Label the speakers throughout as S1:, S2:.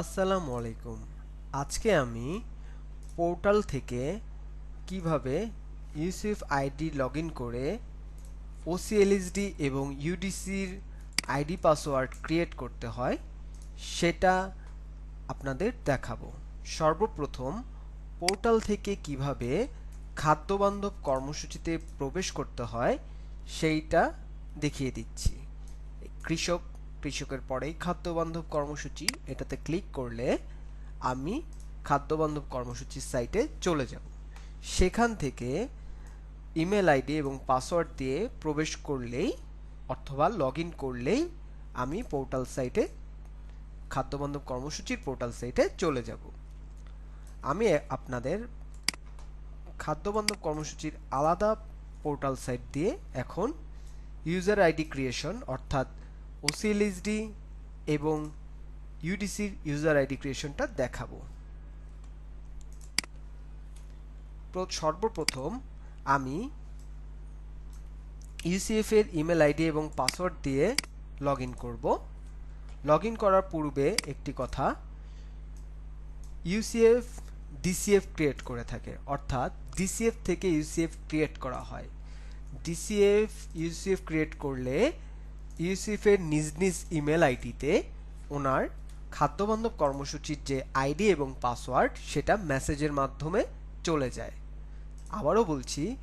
S1: আসসালামু আলাইকুম। আজকে আমি পোর্টাল থেকে কীভাবে ইউসিএফ আইডি লগ করে ওসিএলএসডি এবং ইউডিসির আইডি পাসওয়ার্ড ক্রিয়েট করতে হয়, সেটা আপনাদের দেখাবো। সর্বপ্রথম, পোর্টাল থেকে কীভাবে খাদ্যবান্ধব কর্মসূচিতে প্রবেশ করতে হয়, সেইটা দেখিয়ে দিচ্ছি। কৃষক কৃষকের পরেই খাদ্যবান্ধব কর্মসূচি, এটাতে ক্লিক করলে আমি খাদ্যবান্ধব কর্মসূচির সাইটে চলে যাব। সেখান থেকে ইমেল আইডি এবং পাসওয়ার্ড দিয়ে প্রবেশ করলেই অথবা লগ ইন করলেই আমি পোর্টাল সাইটে খাদ্যবান্ধব কর্মসূচির পোর্টাল সাইটে চলে যাব। আমি আপনাদের খাদ্যবান্ধব কর্মসূচির আলাদা পোর্টাল সাইট দিয়ে এখন ইউজার আইডি ক্রিয়েশন অর্থাৎ ওসিএলএসডি এবং ইউডিসির ইউজার আইডি ক্রিয়েশনটা দেখাবো। প্র- সর্বপ্রথম আমি ইউসিএফ এর ইমেল আইডি এবং পাসওয়ার্ড দিয়ে লগ ইন করব। লগ করার পূর্বে একটি কথা ইউসিএফ ডিসিএফ ক্রিয়েট করে থাকে, অর্থাৎ ডিসিএফ থেকে ইউসিএফ ক্রিয়েট করা হয়। ডিসিএফ ইউসিএফ ক্রিয়েট করলে ইউসিএফ এর নিজ নিজ ইমেল আইডিতে ওনার খাদ্যবান্ধব কর্মসূচির যে আইডি এবং পাসওয়ার্ড, সেটা মেসেজের মাধ্যমে চলে যায়। আবারও বলছি,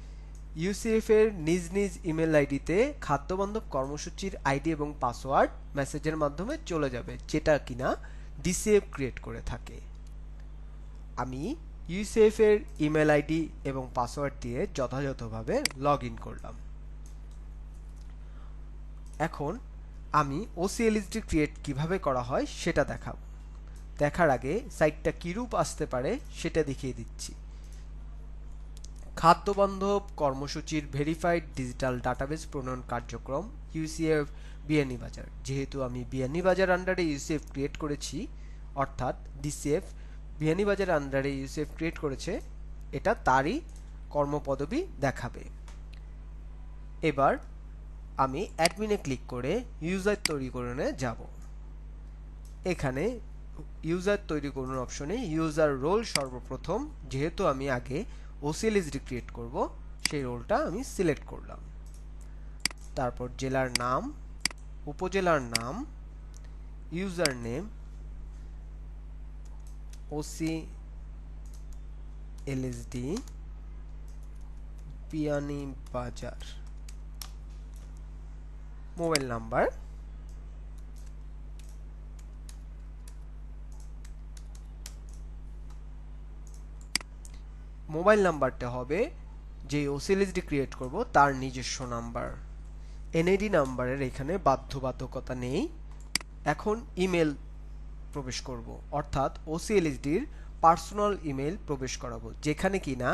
S1: ইউসিএফের নিজ নিজ ইমেল আইডিতে খাদ্যবান্ধব কর্মসূচির আইডি এবং পাসওয়ার্ড মেসেজের মাধ্যমে চলে যাবে, যেটা কিনা ডিসিএফ ক্রিয়েট করে থাকে। আমি ইউসিএফের ইমেল আইডি এবং পাসওয়ার্ড দিয়ে যথাযথভাবে লগ ইন করলাম। এখন আমি ওসিএলএসডি ক্রিয়েট কীভাবে করা হয় সেটা দেখাবো। দেখার আগে সাইটটা কিরূপ আসতে পারে সেটা দেখিয়ে দিচ্ছি। খাদ্যবান্ধব কর্মসূচির ভেরিফাইড ডিজিটাল ডাটাবেস প্রণয়ন কার্যক্রম ইউসিএফ বিয়ানীবাজার যেহেতু আমি বিয়ানীবাজার আন্ডারে ইউসিএফ ক্রিয়েট করেছি, অর্থাৎ ডিসিএফ বিয়ানীবাজার আন্ডারে ইউসিএফ ক্রিয়েট করেছে, এটা তারই কর্মপদবি দেখাবে। এবার আমি অ্যাডমিনে ক্লিক করে ইউজার তৈরি করণে যাব। এখানে ইউজার তৈরি করুন অপশনে ইউজার রোল সর্বপ্রথম, যেহেতু আমি আগে ওসিএলএসডি ক্রিয়েট করব, সেই রোলটা আমি সিলেক্ট করলাম। তারপর জেলার নাম, উপজেলার নাম user name OC LSD Beani Bazar mobile number. Mobile নাম্বারটা হবে যে ওসিএলএসডি ক্রিয়েট করব, তার নিজস্ব নাম্বার। এনআইডি নাম্বারের এখানে বাধ্যবাধকতা নেই। এখন ইমেল প্রবেশ করব, অর্থাৎ ওসিএলএসডির পার্সোনাল ইমেল প্রবেশ করাবো, যেখানে কিনা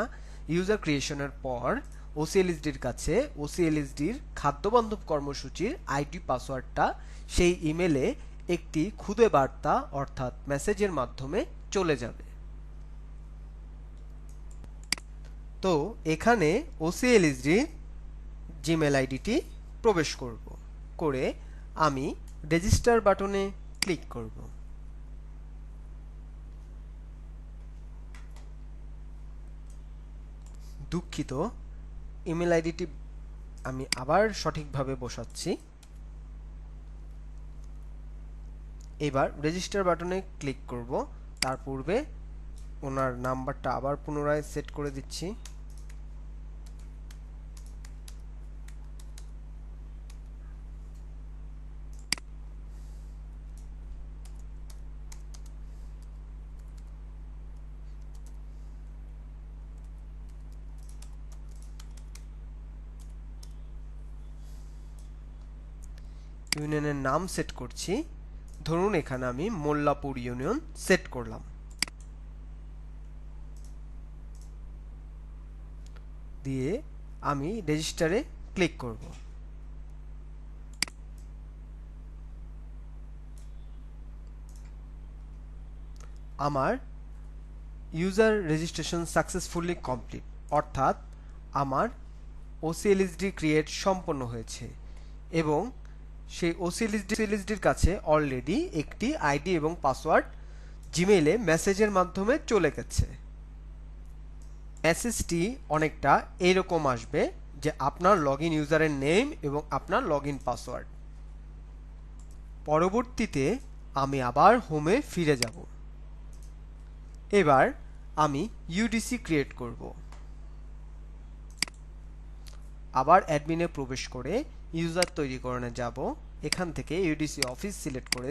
S1: ইউজার ক্রিয়েশনের পর ওসিএলএসডির কাছে ওসিএলএসডির খাদ্যবান্ধব কর্মসূচির আইডি পাসওয়ার্ডটা সেই ইমেলে একটি খুদে বার্তা অর্থাৎ মেসেজের মাধ্যমে চলে যাবে। তো এখানে ওসিএলএসডির জিমেল আইডিটি প্রবেশ করব। করে আমি রেজিস্টার বাটনে ক্লিক করব। দুঃখিত ইমেল আইডিটি আমি আবার সঠিকভাবে বসাচ্ছি। এবার রেজিস্টার বাটনে ক্লিক করব। তার পূর্বে ওনার নাম্বারটা আবার পুনরায় সেট করে দিচ্ছি। ইউনিয়নের নাম সেট করছি। ধরুন এখানে আমি মোল্লাপুর ইউনিয়ন সেট করলাম। দিয়ে আমি রেজিস্টারে ক্লিক করব। আমার ইউজার রেজিস্ট্রেশন সাকসেসফুলি কমপ্লিট অর্থাৎ আমার ওসিএলএসডি ক্রিয়েট সম্পন্ন হয়েছে এবং সেই ওসিএলএসডি ওসিএলএসডির কাছে অলরেডি একটি আইডি এবং পাসওয়ার্ড জিমেইলে মেসেজের মাধ্যমে চলে গেছে। মেসেজটি অনেকটা এরকম আসবে যে আপনার লগ ইন ইউজারের নেম এবং আপনার লগ ইন পাসওয়ার্ড পরবর্তীতে আমি আবার হোমে ফিরে যাব। এবার আমি ইউডিসি ক্রিয়েট করব। আবার অ্যাডমিনে প্রবেশ করে ইউজার তৈরিকরণে যাব, এখান থেকে ইউডিসি অফিস সিলেক্ট করে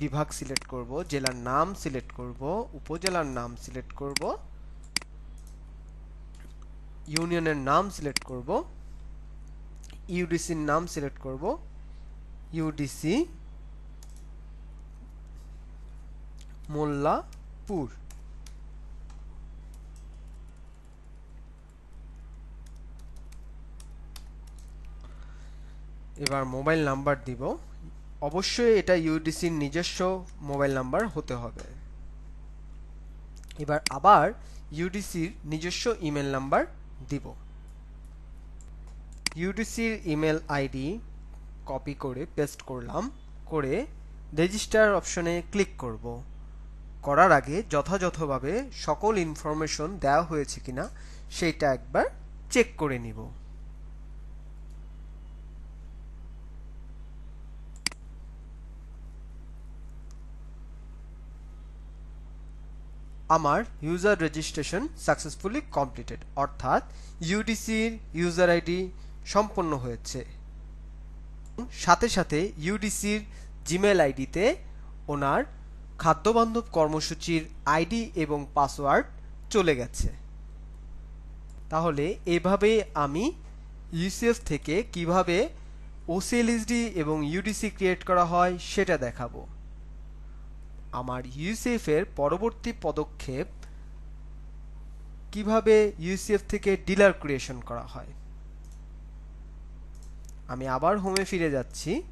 S1: বিভাগ সিলেক্ট করব, জেলার নাম সিলেক্ট করব, উপজেলার নাম সিলেক্ট করব, ইউনিয়নের নাম সিলেক্ট করব ইউডিসির নাম সিলেক্ট করব ইউডিসি মোল্লাপুর। এবার মোবাইল নাম্বার দিব। অবশ্যই এটা ইউডিসির নিজস্ব মোবাইল নাম্বার হতে হবে। এবার আবার ইউডিসির নিজস্ব ইমেল নাম্বার দিব। ইউডিসির ইমেল আইডি কপি করে, পেস্ট করলাম, করে রেজিস্টার অপশনে ক্লিক করব। করার আগে যথাযথভাবে সকল ইনফরমেশন দেওয়া হয়েছে কিনা, সেটা একবার চেক করে নিব। আমার ইউজার রেজিস্ট্রেশন সাকসেসফুলি কমপ্লিটেড অর্থাৎ ইউডিসির ইউজার আইডি সম্পন্ন হয়েছে। সাথে সাথে ইউডিসির জিমেল আইডিতে ওনার খাদ্যবান্ধব কর্মসূচির আইডি এবং পাসওয়ার্ড চলে গেছে। তাহলে এভাবে আমি ইউসিএফ থেকে কীভাবে ওসিএলএসডি এবং ইউডিসি ক্রিয়েট করা হয় সেটা দেখাবো। আমার ইউসিএফের পরবর্তী পদক্ষেপ কীভাবে ইউসিএফ থেকে ডিলার ক্রিয়েশন করা হয়। আমি আবার হোমে ফিরে যাচ্ছি।